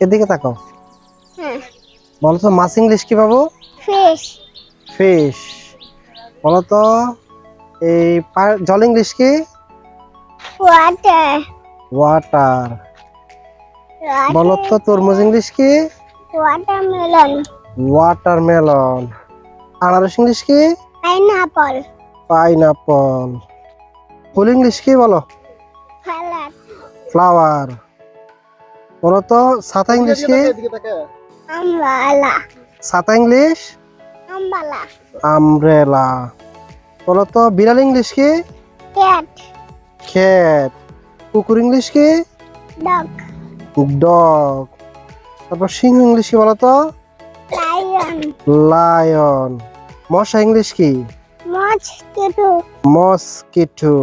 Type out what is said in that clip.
এদিকে তাকাও। বলো তো মাছ ইংলিশ কি পাবো ফিশ ফিশ বলো তো এই জল ইংলিশ কি? ওয়াটার ওয়াটার বলো তো তরমুজ ইংলিশ কি? ওয়াটারমেলন ওয়াটারমেলন আনারস ইংলিশ কি? পাইনাপল পাইনাপল ফুল ইংলিশ কি বলো? ফ্যালাট ফ্লাওয়ার বলো তো ছাতা ইংলিশ কি? আমবালা। ছাতা ইংলিশ? আমবালা। আমব্রেলা বলো তো বিড়াল ইংলিশ কি? ক্যাট। কুকুর ইংলিশ কি? ডগ। ডগ। তারপর সিংহ ইংলিশ কি বলো তো? লায়ন। লায়ন। মশা ইংলিশ কি? Mosquito mosquito